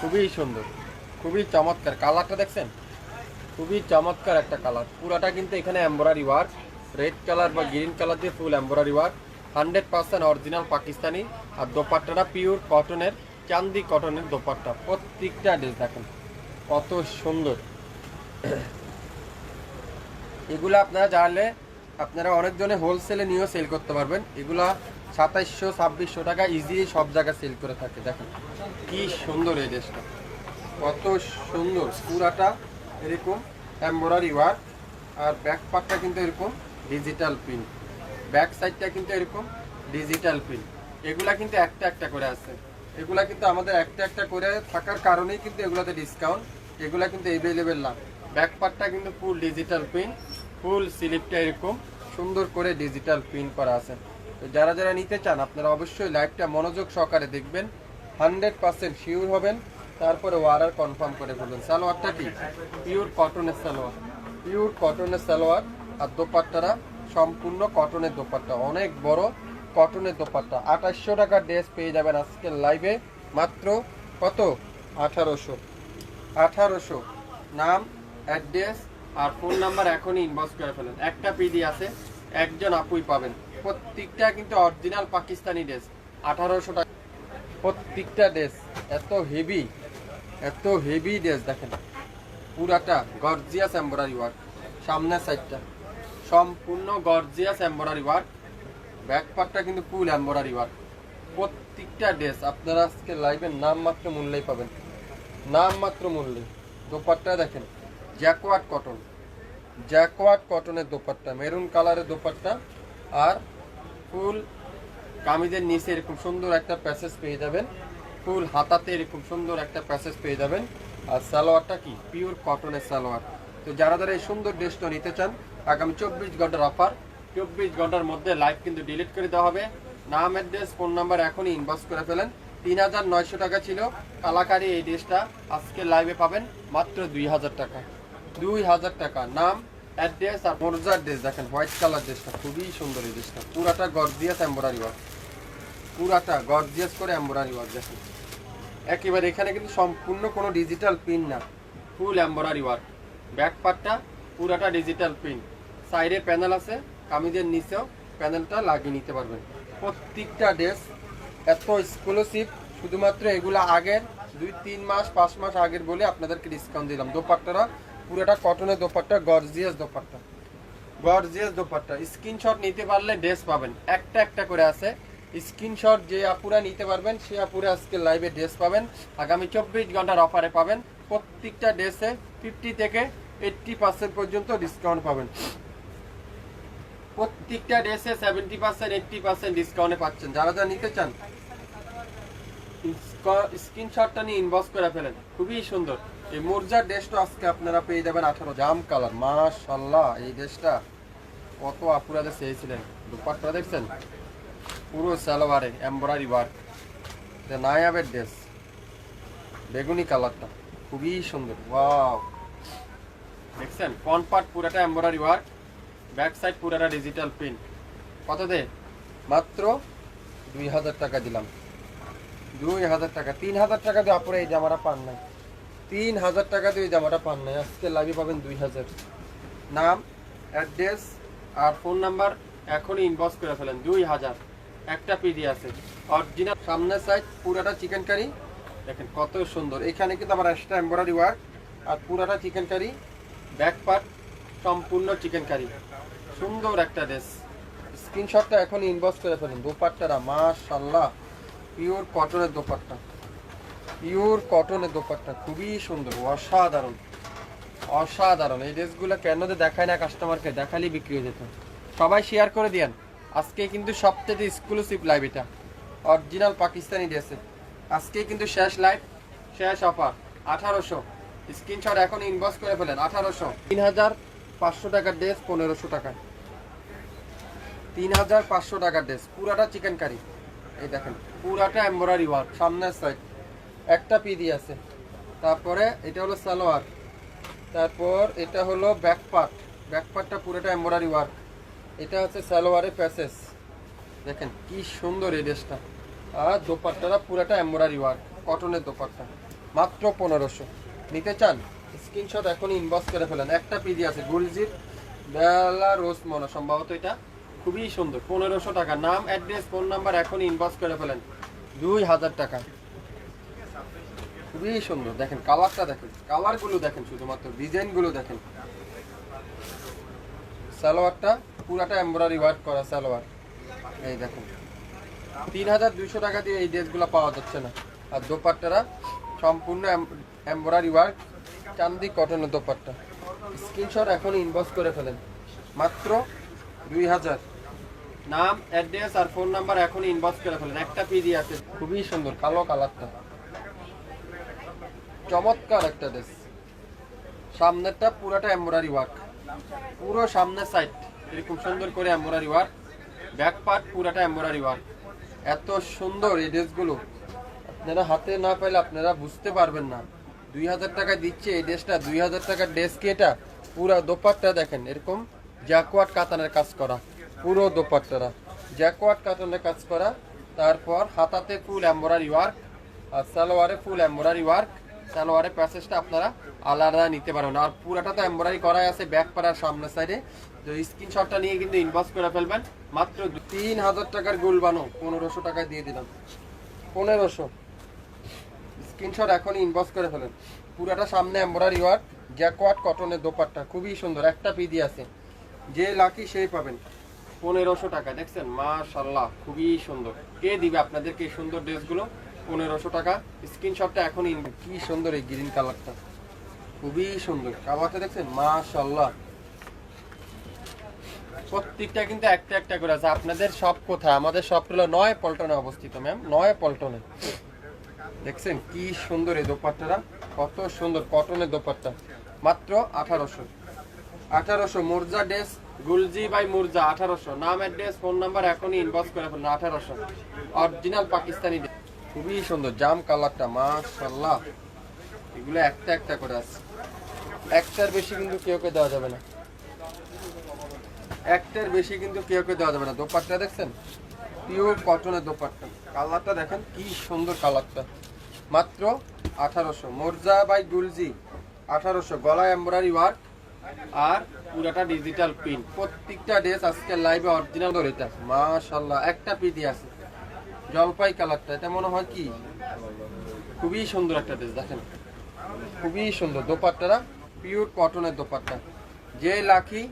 খুবই সুন্দর, খুবই চমৎকার। কালারটা দেখছেন? খুবই চমৎকার একটা কালার। পুরাটা কিন্তু এখানে এম্বরারি ওয়ার্ক রেড কালার বা গ্রিন কালার দিয়ে full embroidery work hundred percent original Pakistani আর দোপাট্টাটা পিওর কটনের চান্দি কটনের দোপাট্টা। প্রত্যেকটা ড্রেস দেখেন, কত সুন্দর। এগুলো আপনারা জানলে আপনারা অনেকজনে হোলসেলে নিয়েও সেল করতে পারবেন। এগুলা সাতাইশশো, ছাব্বিশশো টাকা ইজিলি সব জায়গায় সেল করে থাকে। দেখেন, কি সুন্দর এই ড্রেসটা কত সুন্দর। পুরাটা এরকম এম্বরারি ওয়ার্ক আর ব্যাক পার্টটা কিন্তু এরকম ডিজিটাল প্রিন্ট ব্যাক সাইডটা কিন্তু এরকম ডিজিটাল প্রিন্ট এগুলা কিন্তু একটা একটা করে আছে। এগুলা কিন্তু আমাদের একটা একটা করে থাকার কারণেই কিন্তু এগুলাতে ডিসকাউন্ট এগুলা কিন্তু এভেলেবেল না। ব্যাক পার্টটা কিন্তু ফুল ডিজিটাল প্রিন্ট ফুল স্লিপটা এরকম সুন্দর করে ডিজিটাল প্রিন্ট করা আছে। তো যারা যারা নিতে চান, আপনারা অবশ্যই লাইভটা মনোযোগ সহকারে দেখবেন, হান্ড্রেড পার্সেন্ট শিওর হবেন। তারপরে ওয়ারার কনফার্ম করে বলবেন সালোয়ারটা কি? পিওর কটনের সালোয়ার। পিওর কটনের সালোয়ার আর দোপাট্টারা সম্পূর্ণ কটনের দোপাট্টা। অনেক বড় কটনের দোপাট্টা। আঠাশশো টাকার ড্রেস পেয়ে যাবেন আজকের লাইভে। মাত্র কত? আঠারোশো। আঠারোশো। নাম, অ্যাড্রেস আর ফোন নাম্বার এখনই ইনবক্স করে ফেলেন। একটা পিডি আছে একজন আপুই পাবেন। প্রত্যেকটা কিন্তু অরিজিনাল পাকিস্তানি ড্রেস আঠারোশো টাকা। প্রত্যেকটা ড্রেস এত হেভি এত হেভি ড্রেস দেখেন। পুরাটা গর্জিয়াস এম্বরারি ওয়ার্ক সামনের সাইডটা সম্পূর্ণ গর্জিয়াস এম্বরারি ওয়ার্ক ব্যাক পার্টটা কিন্তু ফুল এম্বরারি ওয়ার্ক প্রত্যেকটা ড্রেস আপনারা আজকে লাইভের নাম মাত্র মূল্যেই পাবেন। নাম মাত্র মূল্যে। দোপাট্টা দেখেন। জ্যাকোয়াট কটন। জ্যাকোয়াট কটনের দোপাট্টা, মেরুন কালারের দোপাট্টা আর ফুল কামিজের নিচে এরকম সুন্দর একটা প্যাসেজ পেয়ে যাবেন। ফুল হাতাতে এরকম সুন্দর একটা প্যাসেজ পেয়ে যাবেন। আর সালোয়ারটা কি? পিওর কটনের সালোয়ার। তো যারা যারা এই সুন্দর ড্রেসটা নিতে চান, আগামী চব্বিশ ঘণ্টার অফার চব্বিশ ঘণ্টার মধ্যে লাইভ কিন্তু ডিলিট করে দেওয়া হবে। নাম অ্যাড্রেস ফোন নাম্বার এখনই ইনবক্স করে ফেলেন। তিন হাজার নয়শো টাকা ছিল। কালাকারি এই ড্রেসটা আজকে লাইভে পাবেন মাত্র দুই হাজার টাকা। দুই হাজার টাকা। নাম, অ্যাড্রেস আর মোরজার ড্রেস। দেখেন, হোয়াইট কালার ড্রেসটা খুবই সুন্দর এই ড্রেসটা। পুরাটা গর্জিয়াস এম্বরারি ওয়ার্ক। পুরাটা গর্জিয়াস করে এম্বরারি ওয়ার্ক, দেখেন। একেবারে এখানে কিন্তু সম্পূর্ণ কোনো ডিজিটাল পিন না। ফুল এম্বরারি ওয়ার্ক। ব্যাক পার্টটা পুরাটা ডিজিটাল প্রিন্ট। সাইডে প্যানেল আছে, কামিজের নিচেও প্যানেলটা লাগিয়ে নিতে পারবেন। প্রত্যেকটা ড্রেস এত এক্সক্লুসিভ শুধুমাত্র এগুলো আগের দুই, তিন মাস, পাঁচ মাস আগের বলে আপনাদেরকে ডিসকাউন্ট দিলাম। দোপাট্টারা পুরোটা কটনের dupatta gorgeous dupatta. Gorgeous dupatta. Screenshot নিতে পারলে ড্রেস পাবেন। একটা একটা করে আছে। স্ক্রিনশট যে আপুরা নিতে পারবেন, সে আপুরা আজকে লাইভে ড্রেস পাবেন। আগামী চব্বিশ ঘণ্টার অফারে পাবেন। প্রত্যেকটা ড্রেসে ফিফটি থেকে এইট্টি পার্সেন্ট পর্যন্ত ডিসকাউন্ট পাবেন। প্রত্যেকটা ড্রেসে সেভেন্টি পার্সেন্ট এইট্টি পার্সেন্ট ডিসকাউন্টে পাচ্ছেন। যারা যারা নিতে চান স্ক্রিনশটটা নিয়ে ইনবক্স করে ফেলেন। খুবই সুন্দর। এই মোর্জার ড্রেসটা আজকে আপনারা পেয়ে যাবেন আঠারো জাম কালার মাশাল্লাহ এই ড্রেসটা কত আপুরাদের চেয়েছিলেন। দুপাট্টা দেখছেন? পুরো সালোয়ারে এমব্রয়ডারি ওয়ার্ক নায়াবের ড্রেস বেগুনি কালারটা খুবই সুন্দর। ওয়াও দেখছেন? ফ্রন্ট পার্ট পুরাটা এমব্রয়ডারি ওয়ার্ক ব্যাক সাইড পুরাটা ডিজিটাল প্রিন্ট কত দে? মাত্র দুই হাজার টাকা দিলাম। দুই হাজার টাকা, তিন হাজার টাকা দিয়ে আপনারা এই জামাটা পান নাই। তিন হাজার টাকা দিয়ে জামাটা পান নাই। আজকে লাভি পাবেন দুই হাজার। নাম অ্যাড্রেস আর ফোন নাম্বার এখনই ইনবক্স করে ফেলেন। দুই হাজার। একটা পিডি আছে। অরিজিনাল সামনের সাইড পুরাটা চিকেন কারি দেখেন কত সুন্দর। এখানে কিন্তু আমার এক্সট্রা এমব্রয়ডারি ওয়ার্ক আর পুরাটা চিকেন কারি ব্যাক পার্ট সম্পূর্ণ চিকেন কারি সুন্দর একটা ড্রেস স্ক্রিনশটটা এখন ইনবক্স করে ফেলুন। দোপাট্টারা মাশাল্লাহ পিওর কটনের দোপাট্টা। পিওর কটনের দোপাট্টা, খুবই সুন্দর, অসাধারণ। অসাধারণ। এই ড্রেসগুলো কেন দেখায় না কাস্টমারকে দেখালেই বিক্রি হয়ে যেত। সবাই শেয়ার করে দিয়েন। আজকে কিন্তু সবথেকে এক্সক্লুসিভ লাইভ এটা। অরিজিনাল পাকিস্তানি ড্রেসে। আজকে কিন্তু শেষ লাইভ শেষ অফার আঠারোশো। স্ক্রিনশট এখন ইনবক্স করে ফেলেন, আঠারোশো। তিন হাজার পাঁচশো টাকার ড্রেস, পনেরোশো টাকায়। তিন হাজার পাঁচশো টাকার ড্রেস, পুরাটা চিকেন কারি এই দেখেন, পুরাটা এমব্রয়ডারি ওয়ার্ক সামনের সাইড একটা পিদি আছে। তারপরে এটা হলো সালোয়ার। তারপর এটা হলো ব্যাক পার্ট ব্যাক পার্টটা পুরোটা এমব্রয়ডারি ওয়ার্ক এটা হচ্ছে সালোয়ারের প্যাসেস দেখেন কি সুন্দর এই ড্রেসটা আর দোপাট্টাটা পুরাটা এমব্রয়ডারি ওয়ার্ক কটনের দোপাট্টা। মাত্র পনেরোশো। নিতে চান স্ক্রিনশট এখনই ইনবক্স করে ফেলেন। একটা পিজি আছে, গুলজির বেলা রোজ মনে সম্ভবত এটা। খুবই সুন্দর, পনেরোশো টাকা। নাম অ্যাড্রেস ফোন নাম্বার এখনই ইনবক্স করে ফেলেন। দুই হাজার টাকা। খুবই সুন্দর। দেখেন কালারটা দেখেন কালারগুলো দেখেন শুধুমাত্র, ডিজাইনগুলো দেখেন। সালোয়ারটা পুরাটা এমব্রয়ডারি ওয়ার্ক করা সালোয়ার। এই দেখেন তিন হাজার দুইশো টাকা দিয়ে এই ড্রেসগুলো পাওয়া যাচ্ছে না। আর দোপাট্টারা সম্পূর্ণ এমব্রয়ডারি ওয়ার্ক চান্দি কটনের দোপাট্টা। স্ক্রিনশট এখন ইনবক্স করে ফেলেন। মাত্র দুই হাজার নাম অ্যাড্রেস আর ফোন নাম্বার এখন ইনবক্স করে ফেলেন। একটা পিডি আছে। খুবই সুন্দর, কালো কালারটা চমৎকার একটা ড্রেস সামনেরটা পুরোটা এমব্রয়ডারি ওয়ার্ক পুরো সামনের সাইড এরকম সুন্দর করে এমব্রয়ডারি ওয়ার্ক ব্যাক পার্ট পুরাটা এমব্রয়ডারি ওয়ার্ক এত সুন্দর এই ড্রেসগুলো আপনারা হাতে না পেলে আপনারা বুঝতে পারবেন না। দুই হাজার টাকা দিচ্ছে এই ড্রেসটা দুই হাজার টাকার ড্রেস কি এটা? পুরো দোপাট্টা দেখেন, এরকম জ্যাকওয়াট কাতানের কাজ করা। পুরো দোপাট্টারা জ্যাকওয়াট কাতানের কাজ করা। তারপর হাতাতে ফুল এমব্রয়ডারি ওয়ার্ক আর সালোয়ারে ফুল এমব্রয়ডারি ওয়ার্ক সালোয়ারের প্যাসেজটা আপনারা আলাদা নিতে পারবেন আর পুরাটা তো এমব্রয়ডারি করাই আছে ব্যাক পাড়ার সামনের সাইডে তো স্ক্রিনশটটা নিয়ে কিন্তু ইনবক্স করে ফেলবেন। মাত্র তিন হাজার টাকার গোল বানো, পনেরোশো টাকায় দিয়ে দিলাম। পনেরোশো। স্ক্রিনশট এখন ইনবক্স করে ফেলেন। পুরাটা সামনে এমব্রয়ডারি ওয়ার্ক জ্যাকওয়াট কটনের দোপাট্টা, খুবই সুন্দর। একটা পিদি আছে। যে লাকি সেই পাবেন। পনেরোশো টাকা দেখছেন? মাশাল্লাহ খুবই সুন্দর। কে দিবে আপনাদেরকে এই সুন্দর ড্রেসগুলো পনেরোশো টাকা। স্ক্রিনশটটা এখন ইন কি সুন্দর এই গ্রিন কালারটা খুবই সুন্দর। কালারটা দেখছেন? মাশাল্লাহ প্রত্যেকটা কিন্তু একটা একটা করে আছে। আপনাদের সব কোথায়? আমাদের সব হলো নয় পল্টনে অবস্থিত ম্যাম নয় পল্টনে। দেখছেন? কি সুন্দর এই দোপাট্টারা কত সুন্দর কটনের দোপাট্টা। মাত্র আঠারোশো। আঠারোশো। মুরজা ড্রেস, গুলজি বাই মুরজা, আঠারোশো। নাম, অ্যাড্রেস, ফোন নাম্বার এখনই ইনবক্স করে ফেলুন, আঠারোশো। অরিজিনাল পাকিস্তানি। খুবই সুন্দর, জাম কালারটা মাশাল্লাহ এগুলো একটা একটা করে আছে। একটার বেশি কিন্তু কেউ কে দেওয়া যাবে না। একটার বেশি কিন্তু কেউ কে দেওয়া যাবে না। দোপাট্টা দেখছেন? পিওর কটনের দোপাট্টা। কালারটা দেখেন, কি সুন্দর কালারটা। মাত্র আঠারোশো। মোরজা বাই গুলজি, আঠারোশো। গলায় এমব্রয়ডারি ওয়ার্ক আর পুরাটা ডিজিটাল প্রিন্ট প্রত্যেকটা ড্রেস আজকে লাইভে অরিজিনাল ধরে মাশাল্লাহ একটা পিটি আছে। জলপাই কালারটা এটা মনে হয় কি? খুবই সুন্দর একটা ড্রেস দেখেন। খুবই সুন্দর। দোপাট্টারা পিওর কটনের দোপাট্টা। যে লাখি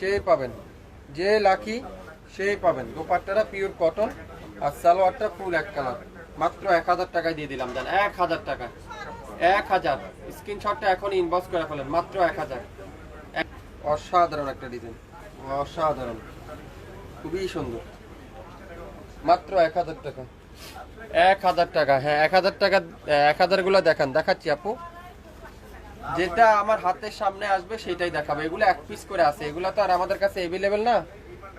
সেই পাবেন। যে লাখি সেই পাবেন। দোপাট্টারা পিওর কটন আর সালোয়ারটা ফুল এক কালার মাত্র এক হাজার টাকায় দিয়ে দিলাম, জান। এক হাজার টাকা এক হাজার। স্ক্রিনশটটা এখন ইনবক্স করে ফেলেন, মাত্র এক হাজার। এক- অসাধারণ একটা ডিজাইন অসাধারণ। খুবই সুন্দর। মাত্র এক হাজার টাকা। এক হাজার টাকা হ্যাঁ এক হাজার টাকা, এক হাজারগুলো দেখান, দেখাচ্ছি আপু। যেটা আমার হাতের সামনে আসবে সেটাই দেখাবো। এগুলো এক পিস করে আছে। এগুলো তো আর আমাদের কাছে এভেলেবেল না।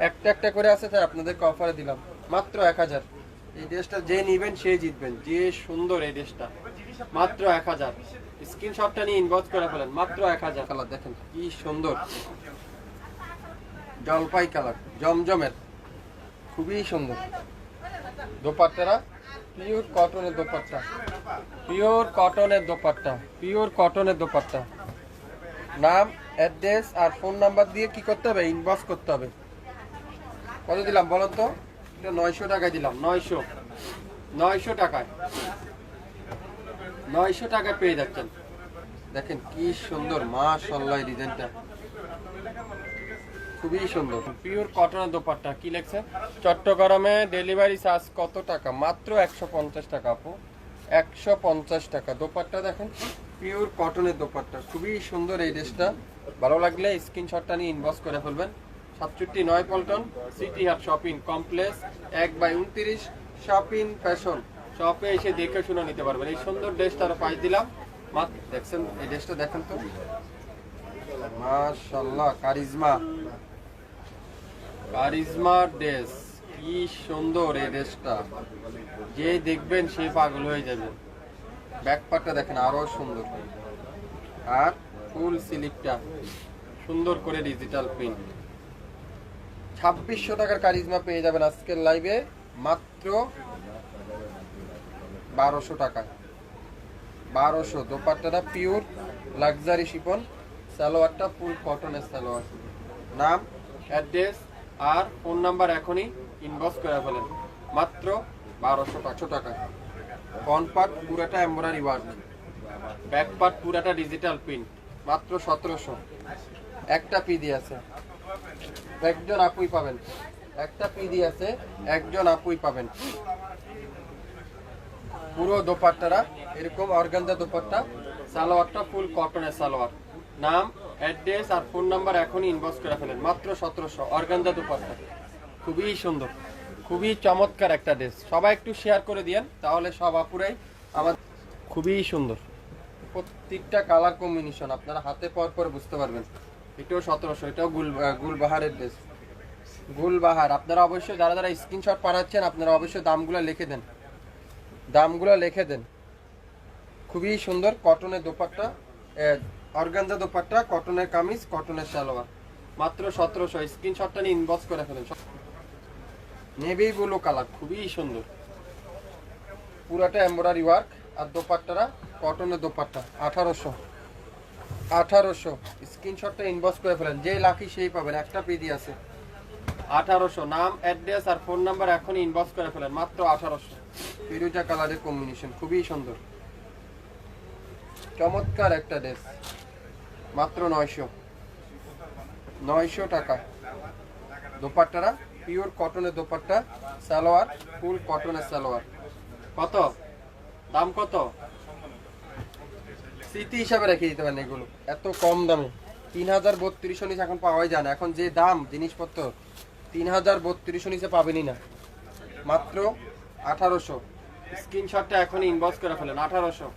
একটা একটা করে আছে, তাই আপনাদেরকে অফারে দিলাম। মাত্র এক হাজার। এই ড্রেসটা যে নিবেন, সে জিতবেন। যে সুন্দর এই ড্রেসটা মাত্র এক হাজার। স্ক্রিনশটটা নিয়ে ইনবক্স করে ফেলেন। মাত্র এক হাজার। কালার দেখেন, কি সুন্দর। জলপাই কালার, জমজমের। খুবই সুন্দর। দোপাট্টারা? পিওর কটনের দোপাট্টা। পিওর কটনের দোপাট্টা। পিওর কটনের দোপাট্টা। নাম অ্যাড্রেস আর ফোন নাম্বার দিয়ে কি করতে হবে? ইনবক্স করতে হবে। কত দিলাম বলুন তো এটা নয়শো টাকায় দিলাম। নয়শো। নয়শো টাকায়। নয়শো টাকায় পেয়ে যাচ্ছেন। দেখেন কি সুন্দর মাশাল্লাহ ডিজাইনটা খুবই সুন্দর। পিওর কটনের দোপাট্টা। কি লেখছে? চট্টগ্রামে ডেলিভারি চার্জ কত টাকা? মাত্র একশো পঞ্চাশ টাকা, আপু। একশো পঞ্চাশ টাকা। দোপাট্টা দেখেন পিওর কটনের দোপাট্টা। খুবই সুন্দর এই ড্রেসটা ভালো লাগলে স্ক্রিনশটটা নিয়ে ইনবক্স করে ফেলবেন। সাতষট্টি নয় Paltan city heart shopping complex এক বাই উনত্রিশ শপিং ফ্যাশন শপে এসে দেখে শুনে নিতে পারবেন। এই সুন্দর ড্রেসটা আরও পাই দিলাম। দেখছেন, এই ড্রেসটা দেখেন তো? মাশাল্লাহ কারিজমা। কারিজমার ড্রেস কি সুন্দর এই ড্রেসটা যে দেখবেন সে পাগল হয়ে যাবে। ব্যাকপারটা দেখেন, আরও সুন্দর। আর ফুল স্লিপটা, সুন্দর করে ডিজিটাল প্রিন্ট ছাব্বিশশো টাকার কারিজমা পেয়ে যাবেন আজকের লাইভে মাত্র বারোশো টাকা। বারোশো দোপাট্টাটা পিওর লাক্সারি শিপন, সালোয়ারটা ফুল কটনের সালোয়ার। নাম অ্যাড্রেস আর ফোন নাম্বার এখনই ইনবক্স করে ফেলেন। মাত্র বারোশো পাঁচশো টাকা। ফ্রন্ট পার্ট পুরাটা এম্বরারি ওয়ার্ক ব্যাক পার্ট পুরাটা ডিজিটাল প্রিন্ট মাত্র সতেরোশো। একটা পিডি আছে। একজন আপুই পাবেন। একটা পিডি আছে, একজন আপুই পাবেন। পুরো দোপাট্টারা, এরকম অর্গানজা দোপাট্টা, সালোয়ারটা ফুল কটনের সালোয়ার। নাম অ্যাড্রেস আর ফোন নাম্বার এখনই ইনবক্স করে ফেলেন। মাত্র সতেরোশো অর্গানজা দোপাট্টা। খুবই সুন্দর, খুবই চমৎকার একটা ড্রেস সবাই একটু শেয়ার করে দিয়েন, তাহলে সব আপুরাই আমার খুবই সুন্দর। প্রত্যেকটা কালার কম্বিনেশন আপনারা হাতে পর পর বুঝতে পারবেন। এটাও সতেরোশো, এটাও গুল গুলবাহারের ড্রেস গুলবাহার, আপনারা অবশ্যই যারা যারা স্ক্রিনশট পাঠাচ্ছেন, আপনারা অবশ্যই দামগুলো লিখে দেন। দামগুলো লিখে দেন। খুবই সুন্দর কটনের দোপাট্টা অর্গানজা দোপাট্টা, কটনের কামিজ, কটনের সালোয়ার। মাত্র সতেরোশো। স্ক্রিনশটটা নিয়ে ইনবক্স করে ফেলেন। নেভি ব্লু কালার খুবই সুন্দর। পুরাটা এমব্রয়ডারি ওয়ার্ক আর দোপাট্টারা কটনের দোপাট্টা। আঠারোশো। আঠারোশো। স্ক্রিনশটটা ইনবক্স করে ফেলেন। যে লাকি সেই পাবেন। একটা পিডি আছে। আঠারোশো। নাম অ্যাড্রেস আর ফোন নাম্বার এখনই ইনবক্স করে ফেলেন। মাত্র আঠারোশো। পিরুজা কালারের কম্বিনেশন খুবই সুন্দর। চমৎকার একটা ড্রেস মাত্র নয়শো। নয়শো টাকা। দোপাট্টারা পিওর কটনের দোপাট্টা, সালোয়ার ফুল কটনের সালোয়ার। কত? দাম কত? স্মৃতি হিসাবে রেখে দিতে পারেন এগুলো। এত কম দামে। তিন হাজার বত্রিশশো নিচে এখন পাওয়াই যায় না। এখন যে দাম, জিনিসপত্র তিন হাজার বত্রিশশো নিচে পাবেনই না। মাত্র আঠারোশো। স্ক্রিনশটটা এখনই ইনবক্স করে ফেলেন, আঠারোশো।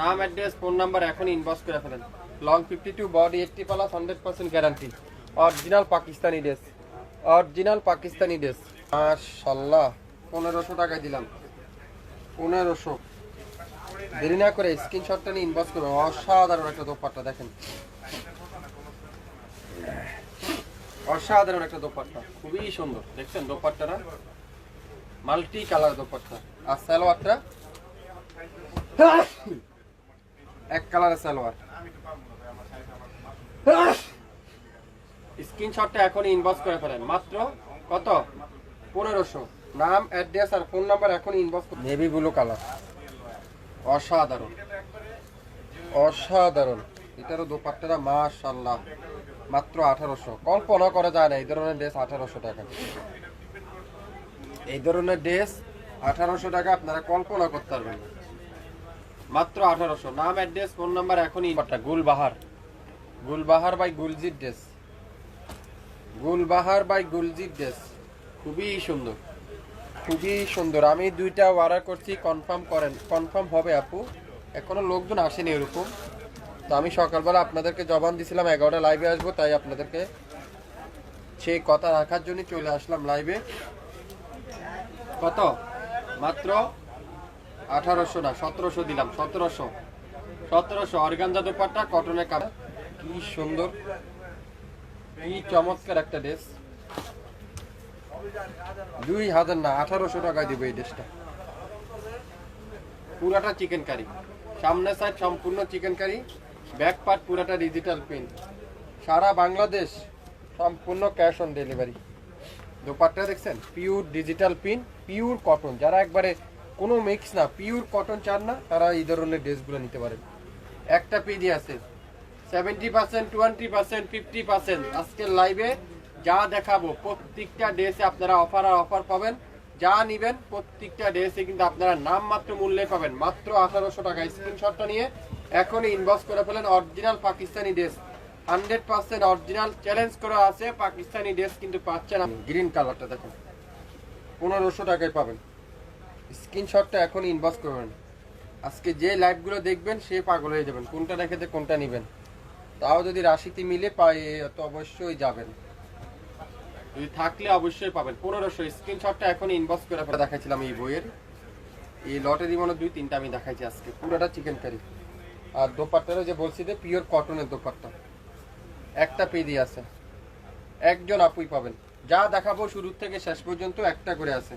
নাম অ্যাড্রেস ফোন নাম্বার এখনই ইনবক্স করে ফেলেন। Long fifty two body eighty plus hundred percent guarantee original Pakistani dress original Pakistani dress মাশাল্লাহ পনেরোশো টাকায় দিলাম। পনেরোশো। দেরি না করে স্ক্রিনশটটা নিয়ে ইনবক্স করবেন অসাধারণ একটা দোপাট্টা, দেখেন। অসাধারণ একটা দোপাট্টা। খুবই সুন্দর, দেখছেন দোপাট্টাটা? Multi colour dupatta. আর সালোয়ারটা? এক কালারের সালোয়ার। স্ক্রিনশটটা এখনই ইনবক্স করে ফেলেন। মাত্র কত? পনেরোশো। নাম অ্যাড্রেস আর ফোন নাম্বার এখনই ইনবক্স নেভি ব্লু কালার অসাধারণ। অসাধারণ। এটারও দোপাট্টাটা মাশাল্লাহ মাত্র আঠারোশো। কল্পনা করা যায় না এই ধরনের ড্রেস আঠারোশো টাকা। এই ধরনের ড্রেস আঠারোশো টাকা আপনারা কল্পনা করতে পারবেন মাত্র আঠারোশো। নাম অ্যাড্রেস ফোন নাম্বার এখনই গুলবাহার। গুলবাহার বাই গুলজির ড্রেস। গুলবাহার বাই গুলজির ড্রেস। খুবই সুন্দর। খুবই সুন্দর। আমি দুইটা অর্ডার করছি কনফার্ম করেন কনফার্ম হবে আপু। এখনও লোকজন আসেনি এরকম। তো আমি সকালবেলা আপনাদেরকে জবান দিছিলাম এগারোটা লাইভে আসব, তাই আপনাদেরকে সেই কথা রাখার জন্য চলে আসলাম লাইভে কত? মাত্র আঠারোশো না, সতেরোশো দিলাম, সতেরোশো। সতেরোশো। অর্গানজা দোপাট্টা কটনের কাপড় কি সুন্দর, কি চমৎকার একটা ড্রেস। দুই হাজার না, আঠারোশো টাকায় দিব এই ড্রেসটা। পুরাটা চিকেন কারি সামনের সাইড সম্পূর্ণ চিকেন কারি ব্যাক পার্ট পুরাটা ডিজিটাল প্রিন্ট সারা বাংলাদেশ সম্পূর্ণ ক্যাশ অন ডেলিভারি দোপাট্টা দেখছেন? Pure digital print pure cotton যারা একবারে কোনো মিক্স না পিওর কটন চান না, তারা এই ধরনের ড্রেসগুলো নিতে পারেন। একটা পিডি আছে seventy percent twenty percent fifty percent আজকের লাইভে যা দেখাবো, প্রত্যেকটা ড্রেসে আপনারা অফার আর অফার পাবেন। যা নিবেন, প্রত্যেকটা ড্রেসে কিন্তু আপনারা নাম মাত্র মূল্যে পাবেন। মাত্র আঠারোশো টাকা। স্ক্রিনশটটা নিয়ে এখনই ইনবক্স করে ফেলেন original Pakistani dress hundred percent original challenge করা আছে পাকিস্তানি ড্রেস কিন্তু পাচ্ছেন গ্রিন কালারটা দেখুন। পনেরোশো টাকায় পাবেন। স্ক্রিনশটটা এখন ইনবক্স করবেন আজকে যে লাইভগুলো দেখবেন, সে পাগল হয়ে যাবেন। কোনটা রেখেতে কোনটা নেবেন। তাও যদি রাশিতে মিলে পাই তো অবশ্যই যাবেন। যদি থাকলে অবশ্যই পাবেন। পনেরোশো স্ক্রিনশটটা এখন ইনবক্স করে ফেলে দেখাইছিলাম এই বইয়ের। এই লটেরই মনে দুই, তিনটা আমি দেখাইছি আজকে। পুরোটা চিকেন কারি আর দোপাট্টারও যে বলছি যে পিওর কটনের দোপাট্টা। একটা পেদি আছে। একজন আপুই পাবেন। যা দেখাবো শুরু থেকে শেষ পর্যন্ত একটা করে আছে।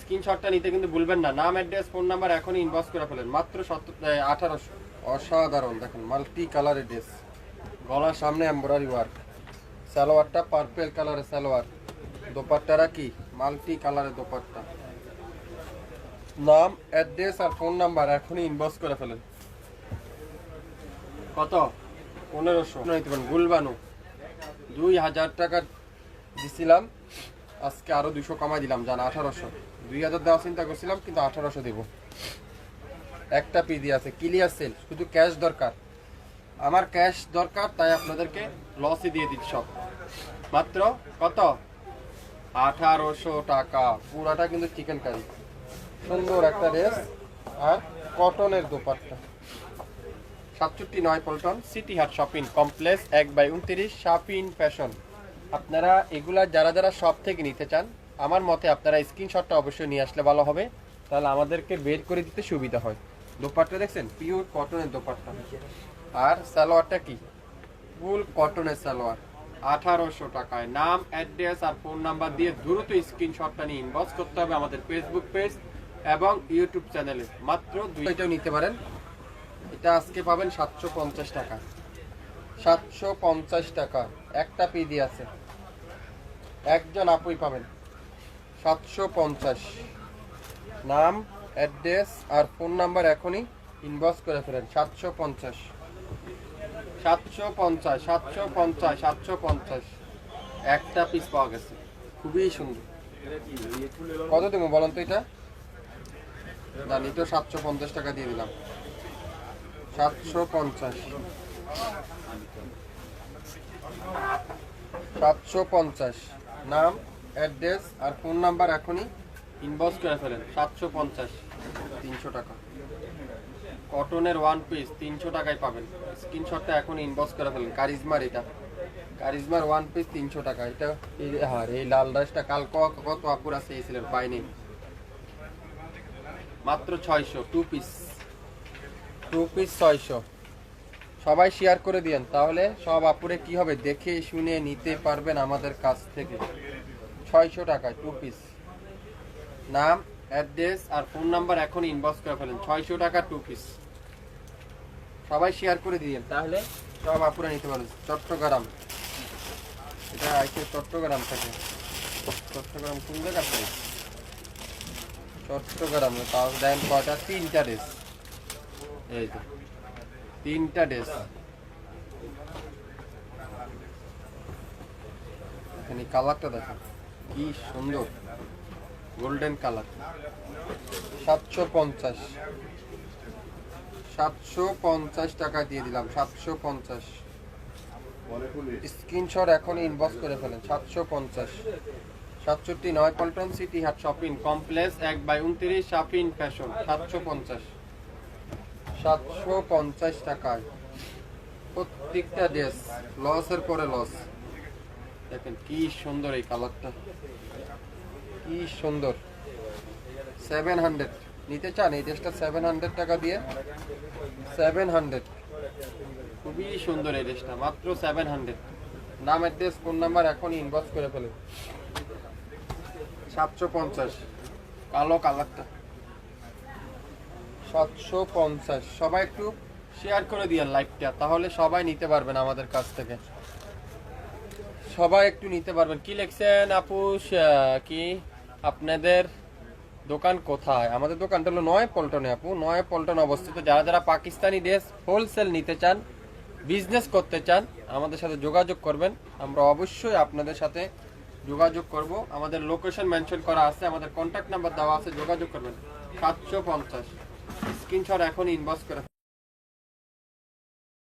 স্ক্রিনশটটা নিতে কিন্তু ভুলবেন না। নাম অ্যাড্রেস ফোন নাম্বার এখনই ইনবক্স করে ফেলেন। মাত্র আঠারোশো। অসাধারণ। দেখেন, মাল্টি কালারের ড্রেস। গলার সামনে এমব্রয়ডারি ওয়ার্ক। সালোয়ারটা পার্পেল কালারের সালোয়ার। দোপাট্টারা কি? মাল্টি কালারের দোপাট্টা। নাম, অ্যাড্রেস আর ফোন নাম্বার এখনই ইনবক্স করে ফেলেন। কত? পনেরোশো। নিতে পারেন, গুলবানু। দুই হাজার টাকা দিছিলাম। আজকে আরও দুশো কমাই দিলাম, জান আঠারোশো। দুই হাজার দেওয়া চিন্তা করছিলাম, কিন্তু আঠারোশো দেবো। একটা পিডি আছে ক্লিয়ার সেল শুধু ক্যাশ দরকার। আমার ক্যাশ দরকার, তাই আপনাদেরকে লসই দিয়ে দিচ্ছি সব। মাত্র কত? আঠারোশো টাকা। পুরাটা কিন্তু চিকেন কারি সুন্দর একটা ড্রেস আর কটনের দোপাট্টা। সাতষট্টি নয় Paltan city heart shopping complex এক বাই উনত্রিশ শপিং ফ্যাশন আপনারা এগুলা যারা যারা শপ থেকে নিতে চান, আমার মতে আপনারা স্ক্রিনশটটা অবশ্যই নিয়ে আসলে ভালো হবে। তাহলে আমাদেরকে বের করে দিতে সুবিধা হয়। দোপাট্টা দেখছেন? পিওর কটনের দোপাট্টা। আর সালোয়ারটা কি? ফুল কটনের সালোয়ার। আঠারোশো টাকায়। নাম অ্যাড্রেস আর ফোন নাম্বার দিয়ে দ্রুত স্ক্রিনশটটা নিয়ে ইনবক্স করতে হবে আমাদের ফেসবুক পেজ এবং ইউটিউব চ্যানেলে মাত্র দুইটাও নিতে পারেন। এটা আজকে পাবেন সাতশো পঞ্চাশ টাকা। সাতশো পঞ্চাশ টাকা। একটা পিডি আছে। একজন আপুই পাবেন। সাতশো পঞ্চাশ। নাম অ্যাড্রেস আর ফোন নাম্বার এখনই ইনবক্স করে ফেলেন। সাতশো পঞ্চাশ। সাতশো পঞ্চাশ সাতশো পঞ্চাশ সাতশো পঞ্চাশ। একটা পিস পাওয়া গেছে। খুবই সুন্দর। কত দেবো বলেন তো এটা? জানি তো সাতশো পঞ্চাশ টাকা দিয়ে দিলাম। সাতশো পঞ্চাশ। সাতশো পঞ্চাশ। নাম, অ্যাড্রেস আর ফোন নাম্বার এখনই ইনবক্স করে ফেলেন। সাতশো পঞ্চাশ। তিনশো টাকা। কটনের ওয়ান পিস তিনশো টাকায় পাবেন। স্ক্রিনশটটা এখন ইনবক্স করে ফেলেন। কারিজমার এটা। কারিজমার ওয়ান পিস তিনশো টাকা। এটা এই হ্যাঁ এই লাল রাইসটা কাল কত আপুরা চেয়েছিলেন পাইনি মাত্র ছয়শো টু পিস টু পিস ছয়শো। সবাই শেয়ার করে দিয়েন। তাহলে সব আপুরে কি হবে? দেখে, শুনে নিতে পারবেন আমাদের কাছ থেকে। ছয়শো টাকায় টু পিস নাম অ্যাড্রেস আর ফোন নাম্বার এখন ইনবক্স করে ফেলেন। ছয়শো টাকা টু পিস সবাই শেয়ার করে দিয়েন তাহলে সব আপুরা নিতে পারেন চট্টগ্রাম। এটা আইসে চট্টগ্রাম থেকে। চট্টগ্রাম কোন জায়গা থেকে চট্টগ্রাম। তাও দেন কয়টা? তিনটা ড্রেস এই তো তিনটা ড্রেস এখানে কালারটা দেখো কি সুন্দর। গোল্ডেন কালার সাতশো পঞ্চাশ। সাতশো পঞ্চাশ টাকা দিয়ে দিলাম, সাতশো পঞ্চাশ। স্ক্রিনশট এখন ইনবক্স করে ফেলেন, সাতশো পঞ্চাশ। সাতষট্টি নয় Paltan city heart shopping complex, এক বাই উনত্রিশ শপিং ফ্যাশন, সাতশো পঞ্চাশ। সাতশো পঞ্চাশ টাকায় প্রত্যেকটা ড্রেস লসের পরে লস দেখেন কি সুন্দর এই কালারটা কি সুন্দর। সেভেন হান্ড্রেড নিতে চান? এই ড্রেসটা সেভেন হান্ড্রেড টাকা দিয়ে। সেভেন হান্ড্রেড খুবই সুন্দর এই ড্রেসটা মাত্র সেভেন হান্ড্রেড নাম অ্যাড্রেস ফোন নাম্বার এখন ইনবক্স করে ফেলুন সাতশো পঞ্চাশ। কালো কালারটা সাতশো পঞ্চাশ। সবাই একটু শেয়ার করে দিয়েন লাইভটা তাহলে সবাই নিতে পারবেন আমাদের কাছ থেকে। সবাই একটু নিতে পারবেন। কি লিখছেন আপু? কি? আপনাদের দোকান কোথায়? আমাদের দোকানটা হলো নয় পল্টনে আপু। নয় পল্টন অবস্থিত। যারা যারা পাকিস্তানি ড্রেস হোলসেল নিতে চান বিজনেস করতে চান, আমাদের সাথে যোগাযোগ করবেন। আমরা অবশ্যই আপনাদের সাথে যোগাযোগ করব। আমাদের লোকেশন মেনশন করা আছে, আমাদের কন্ট্যাক্ট নাম্বার দেওয়া আছে, যোগাযোগ করবেন। সাতশো পঞ্চাশ। স্ক্রিনশট এখন ইনবক্স করে